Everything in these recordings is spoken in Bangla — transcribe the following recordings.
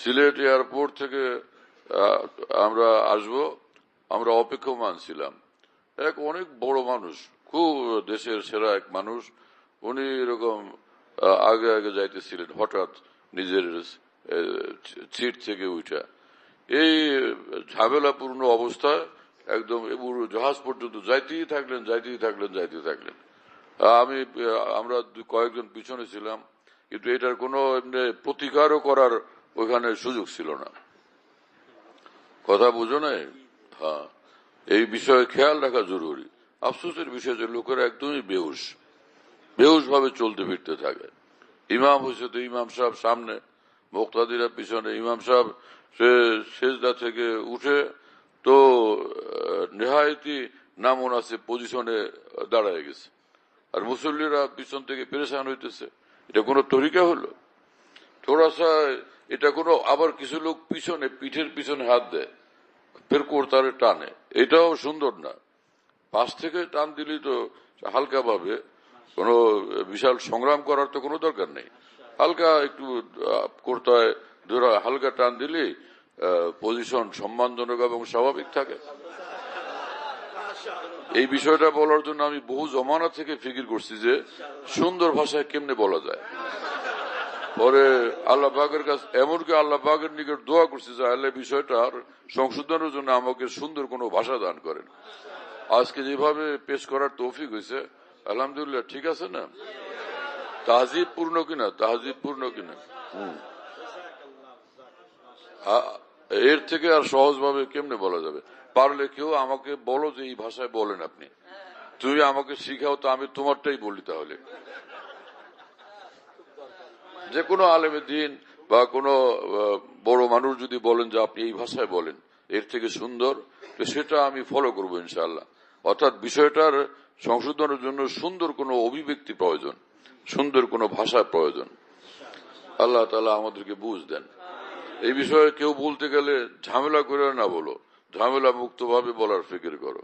সিলেট এয়ারপোর্ট থেকে আমরা আসব, আমরা অপেক্ষমান ছিলাম। এক অনেক বড় মানুষ, খুব দেশের সেরা এক মানুষ, উনি এরকম আগে আগে যাইতেছিলেন হঠাৎ নিজের সিট থেকে উঠা। এই ঝামেলাপূর্ণ অবস্থায় একদম জাহাজ পর্যন্ত যাইতেই থাকলেন যাইতেই থাকলেন যাইতেই থাকলেন। আমি আমরা কয়েকজন পিছনে ছিলাম, কিন্তু এটার কোনো এমনি প্রতিকারও করার ওইখানে সুযোগ ছিল না। কথা বুঝো নাই? হ্যাঁ। এই বিষয়ে খেয়াল রাখা জরুরি। আফসোসের বিষয় যে লোকেরা একদমই বেহুশ। বেহুশ ভাবে চলতে ফিরতে থাকে। ইমাম হয়েছে তো ইমাম সাহেব সামনে, মোক্তাদিরা পিছনে। ইমাম সাহেব সেজদা থেকে উঠে তো নেহায়তি নামন আছে, পজিশনে দাঁড়ায় গেছে। আর মুসল্লিরা পিছন থেকে পেরেশান হইতেছে। এটা কোনো তরিকা হলো? থোড়াসা এটা কোনো, আবার কিছু লোক পিছনে, পিঠের পিছনে হাত দেয়, ফের কোরতারে টানে। এটাও সুন্দর না। পাশ থেকে টান দিলি তো হালকা ভাবে, কোনো বিশাল সংগ্রাম করার তো কোনো দরকার নেই। হালকা একটু কোরতায় ধরা, হালকা টান দিলে পজিশন সম্মানজনক এবং স্বাভাবিক থাকে। এই বিষয়টা বলার জন্য আমি বহু জমানা থেকে ফিকির করছি যে সুন্দর ভাষায় কেমনে বলা যায়। পরে আল্লাহ বাগের কাছে, এমনকি আল্লাহ বাগের নিকট দোয়া করছি যে, আল্লাহ বিষয়টার সংশোধনের জন্য আমাকে সুন্দর কোনো ভাষা দান করেন। আজকে যেভাবে পেশ করার তৌফিক হয়েছে, আলহামদুলিল্লাহ, ঠিক আছে না? তাহজিব পূর্ণ কিনা? তাহজিব পূর্ণ কিনা? এর থেকে আর সহজভাবে কেমনে বলা যাবে? পারলে কেউ আমাকে বলো যে, এই ভাষায় বলেন আপনি। তুমি আমাকে শিখাও, তো আমি তোমারটাই বলি তাহলে। যে কোনো আলেমে দিন বা কোনো বড় মানুষ যদি বলেন যে আপনি এই ভাষায় বলেন, এর থেকে সুন্দর, তো সেটা আমি ফলো করব ইনশাল্লাহ অর্থাৎ বিষয়টার সংশোধনের জন্য সুন্দর কোনো অভিব্যক্তি প্রয়োজন, সুন্দর কোনো ভাষা প্রয়োজন। আল্লাহ তালা আমাদেরকে বুঝ দেন। এই বিষয়ে কেউ বলতে গেলে ঝামেলা করে না বলো, ঝামেলা মুক্তভাবে বলার ফিকির করো।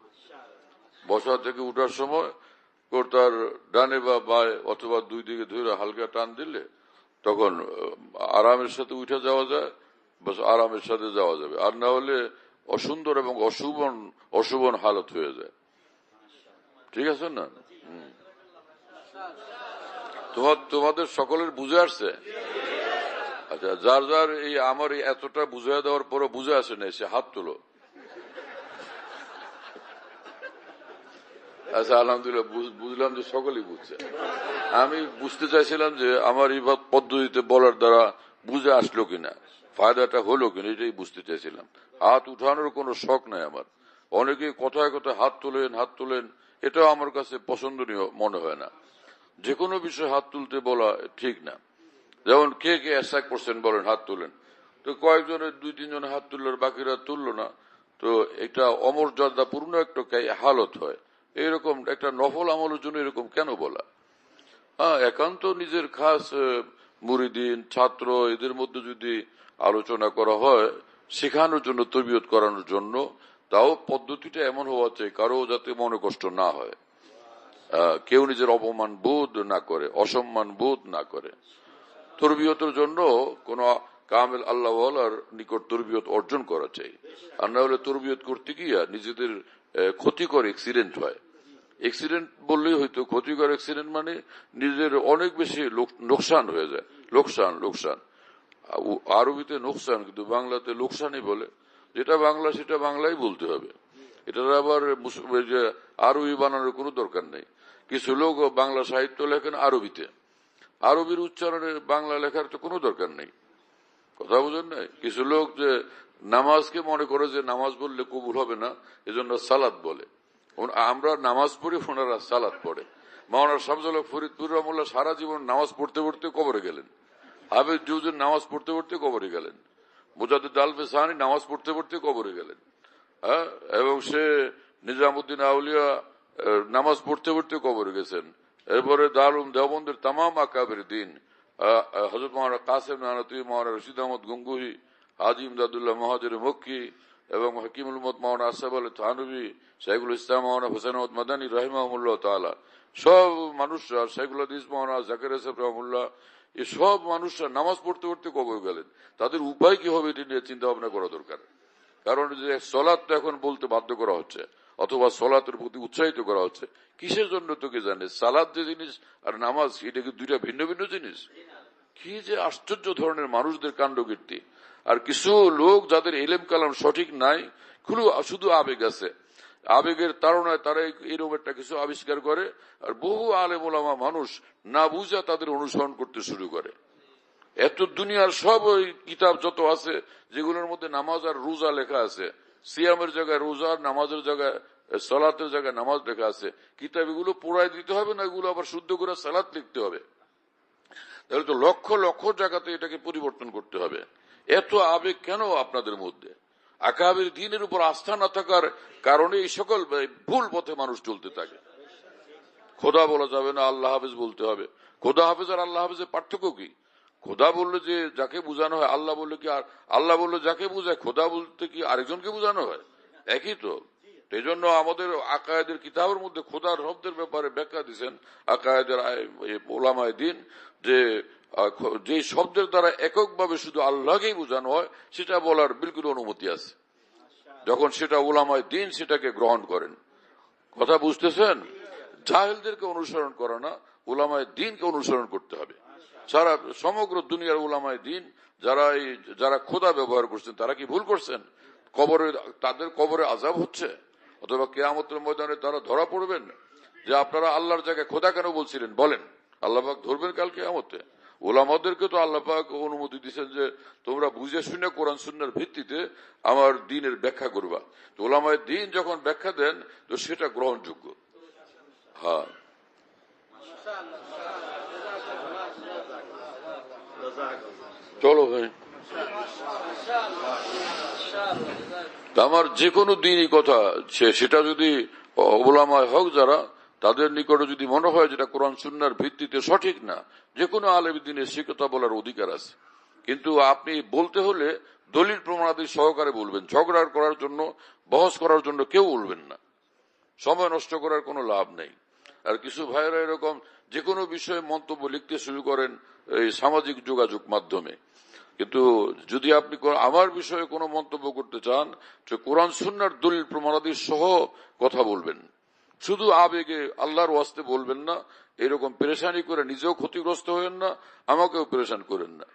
বসা থেকে উঠার সময় তার ডানে বা বায় অথবা দুই দিকে ধরে হালকা টান দিলে তখন আরামের সাথে উঠে যাওয়া যায়, বাস আরামের সাথে যাওয়া যাবে। আর না হলে অসুন্দর এবং অশুভন অশুভন হালত হয়ে যায়। ঠিক আছে না। তোমার তোমাদের সকলের বুঝে আসছে? আচ্ছা যার যার এই আমার এতটা বুঝাই দেওয়ার পরও বুঝে আসে না সে হাত তোলো। আচ্ছা আলহামদুলিল্লাহ বুঝলাম যে সকলেই বুঝছে। আমি বুঝতে চাইছিলাম যে আমার এই পদ্ধতিতে বলার দ্বারা বুঝে আসলো কিনা, ফায়দাটা হলো কিনা, এটাই বুঝতে চাইছিলাম। হাত উঠানোর কোনো শখ নাই আমার। অনেকে কথায় কথায় হাত তোলেন হাত তোলেন, এটাও আমার কাছে পছন্দনীয় মনে হয় না। যে কোনো বিষয়ে হাত তুলতে বলা ঠিক না। যেমন কে কে অ্যাসাক করছেন বলেন, হাত তুলেন। তো কয়েকজনের দুই তিনজন হাত তুললো বাকিরা তুললো না। তো এটা অমর্যাদাপূর্ণ একটা হালত হয়। এরকম, একটা নফল আমলের জন্য এরকম কেন বলা? হ্যাঁ একান্ত নিজের খাস মুরিদিন, ছাত্র, এদের মধ্যে যদি আলোচনা করা হয়, শেখানোর জন্য তরবিয়ত করানোর জন্য, তাও পদ্ধতিটা এমন হওয়া চাই, কারও যাতে মনে কষ্ট না হয়। কেউ নিজের অপমান বোধ না করে, অসম্মান বোধ না করে। তরবিয়তের জন্য কোন কামেল আল্লাহর নিকট তরবিয়ত অর্জন করা চাই। আর না হলে তরবিয়ত করতে গিয়া নিজেদের ক্ষতিকর এক্সিডেন্ট হয়। এক্সিডেন্ট বললেই হয়তো ক্ষতিকর এক্সিডেন্ট মানে নিজের অনেক বেশি লোক- লোকসান হয়ে যায়। লোকসান লোকসান। আরবিতে নোকসান, কিন্তু বাংলাতে লোকসানই বলে। যেটা বাংলা, সেটা বাংলাই বলতে হবে। এটার আবার আরবি বানানোর কোনো দরকার নেই। কিছু লোক বাংলা সাহিত্য লেখেন আরবিতে। আরবির উচ্চারণে বাংলা লেখার তো কোনো দরকার নেই। কথা বুঝেন নাই? কিছু লোক যে নামাজকে মনে করে যে নামাজ বললে কবুল হবে না, এজন্য সালাদ বলে। আমরা নামাজ পড়ি, ওনারা সালাদ পড়ে। মাওনার শামসুল ফরিদপুর রহমুল্লাহ সারা জীবন নামাজ পড়তে পড়তে কবরে গেলেন। হাফিজ জুজুর নামাজ পড়তে পড়তে কবরে গেলেন। মুজাদুদ আলফে সাহানি নামাজ পড়তে পড়তে কবরে গেলেন। হ্যাঁ? এবং সে নিজামুদ্দিন আউলিয়া নামাজ পড়তে পড়তে কবরে গেছেন। এরপরে দারুম দেওবন্দের তাম আকাবের দিন হজরত মহানা কাসেম নানতুই মহানা রশিদ আহমদ গঙ্গুহি, হাজি ইমদাদুল্লাহ মহাজের মক্কি এবং হাকিমুল মত মাওনা আসাব আল থানবী শাইকুল ইসলাম মাওনা হোসেন মাদানী রহিমাহুল্লাহ তালা সব মানুষরা শাইকুল হাদিস মাওনা জাকির আসাফ রহমুল্লাহ এই সব মানুষরা নামাজ পড়তে পড়তে কবর গেলেন? তাদের উপায় কি হবে এটা নিয়ে চিন্তা ভাবনা করা দরকার। কারণ যে সলাৎ তো এখন বলতে বাধ্য করা হচ্ছে, অথবা সলাতের প্রতি উৎসাহিত করা হচ্ছে, কিসের জন্য তোকে জানে? সালাদ যে জিনিস আর নামাজ, এটা কি দুইটা ভিন্ন ভিন্ন জিনিস? কি যে আশ্চর্য ধরনের মানুষদের কাণ্ড কীর্তি আর কিছু লোক যাদের এলেম কালাম সঠিক নাই শুধু আবেগ আছে। আবেগের তাড়নায় তারা এরকম একটা কিছু আবিষ্কার করে, আর বহু আলেম ওলামা মানুষ না বুঝা তাদের অনুসরণ করতে শুরু করে। এত দুনিয়ার সব ওই কিতাব যত আছে, যেগুলোর মধ্যে নামাজ আর রোজা লেখা আছে, সিয়ামের জায়গায় রোজা আর নামাজের জায়গায় সালাতের জায়গায় নামাজ লেখা আছে। কিতাব এগুলো পোড়ায় দিতে হবে না, এগুলো আবার শুদ্ধ করে সালাত লিখতে হবে। তাহলে তো লক্ষ লক্ষ জায়গাতে এটাকে পরিবর্তন করতে হবে। এত আবেগ কেন আপনাদের মধ্যে? আকাবের দিনের উপর আস্থা না থাকার কারণে এই সকল ভুল পথে মানুষ চলতে থাকে। খোদা বলা যাবে না, আল্লাহ হাফেজ বলতে হবে। খোদা হাফেজ আর আল্লাহ হাফেজের পার্থক্য কি? খোদা বললে যে যাকে বোঝানো হয়, আল্লাহ বললে কি আর, আল্লাহ বললে যাকে বোঝায়, খোদা বলতে কি আরেকজনকে বোঝানো হয়? একই তো। এই জন্য আমাদের আকায়েদের কিতাবের মধ্যে খোদার শব্দের ব্যাপারে ব্যাখ্যা দিচ্ছেন আকায়েদের ওলামায় দিন, যে যে শব্দের দ্বারা এককভাবে শুধু আল্লাহকেই বোঝানো হয়, সেটা বলার বিলকুল অনুমতি আছে। যখন সেটা ওলামায় দিন সেটাকে গ্রহণ করেন। কথা বুঝতেছেন? জাহেলদেরকে অনুসরণ করে না, ওলামায় দিনকে অনুসরণ করতে হবে। সারা সমগ্র দুনিয়ার ওলামায় দিন, যারা এই, যারা খোদা ব্যবহার করছেন, তারা কি ভুল করছেন? কবরে, তাদের কবরে আজাব হচ্ছে? অথবা কেয়ামতের ময়দানে তারা ধরা পড়বেন? যে আপনারা আল্লাহর জায়গায় খোদা কেন বলছিলেন? বলেন। আল্লাহবাক ধরবেন কাল কেয়ামতে। ওলামাদেরকে তো আল্লাপাক অনুমতি দিচ্ছেন যে তোমরা বুঝে শুনে কোরআন সুন্নার ভিত্তিতে আমার দিনের ব্যাখ্যা করবা। তো ওলামায় দিন যখন ব্যাখ্যা দেন, তো সেটা গ্রহণযোগ্য। হ্যাঁ। চলো ভাই। আমার যে কোনো দিনই কথা সেটা যদি ওলামায় হোক যারা তাদের নিকটে যদি মনে হয় যেটা কোরআন সুন্নার ভিত্তিতে সঠিক না যে কোনো আলেম দিনের সে কথা বলার অধিকার আছে। কিন্তু আপনি বলতে হলে দলিল প্রমাণাদি সহকারে বলবেন। ঝগড়া করার জন্য, বহস করার জন্য কেউ বলবেন না। সময় নষ্ট করার কোনো লাভ নেই। আর কিছু ভাইয়েরা এরকম যে কোনো বিষয়ে মন্তব্য লিখতে শুরু করেন এই সামাজিক যোগাযোগ মাধ্যমে। কিন্তু যদি আপনি আমার বিষয়ে কোনো মন্তব্য করতে চান যে কোরআন সুন্নার দলিল প্রমাণাদি সহ কথা বলবেন। শুধু আবেগে আল্লাহর ওয়াস্তে বলবেন না, এরকম পেরেশানি করে নিজেও ক্ষতিগ্রস্ত হবেন না, আমাকেও পেরেশান করেন না।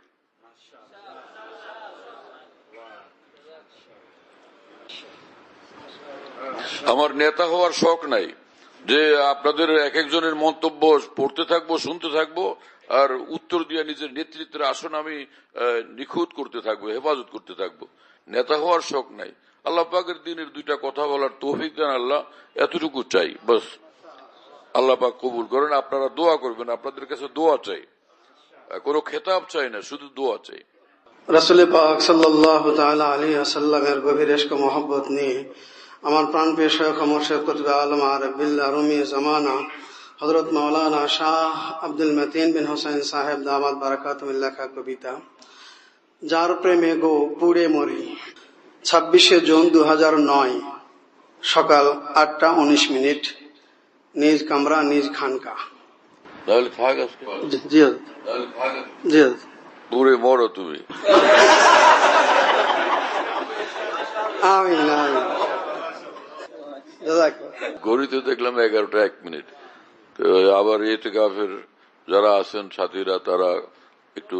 আমার নেতা হওয়ার শখ নাই, যে আপনাদের এক একজনের মন্তব্য পড়তে থাকব, শুনতে থাকব, আর উত্তর দিয়ে নিজের নেতৃত্বের আসন আমি নিখুঁত করতে থাকব, হেফাজত করতে থাকব। নেতা হওয়ার শখ নাই। আল্লাহ পাকের দিনের দুইটা কথা বলার তৌফিক দেন, আল্লাহ এতটুকু চাই, বাস। আল্লাহ পাক কবুল করেন, আপনারা দোয়া করবেন, আপনাদের কাছে দোয়া চাই। কোনো খেতাব চাই না, শুধু দোয়া চাই। রসুল পাক সাল্লাহ আলী আসাল্লামের গভীর এশক মহব্বত নিয়ে আমার প্রাণ পেশ মোর্শেদ কুতবে আলম আরবিল্লা রুমি জামানা হজরত মাওলানা শাহ আব্দুল মতিন বিন হোসেন সাহেব দামাদ বারাকাত লেখা কবিতা, যার প্রেমে গো পুড়ে মরি। ছাব্বিশে জুন দু নয় সকাল আটটা উনিশ মিনিট নিজ কামরা নিজ খানকা। জি-। দূরে মরো তুমি। আমিন আমিন। ঘড়িতে দেখলাম এগারোটা এক মিনিট। তো আবার এতে কাফের যারা আছেন সাথীরা তারা একটু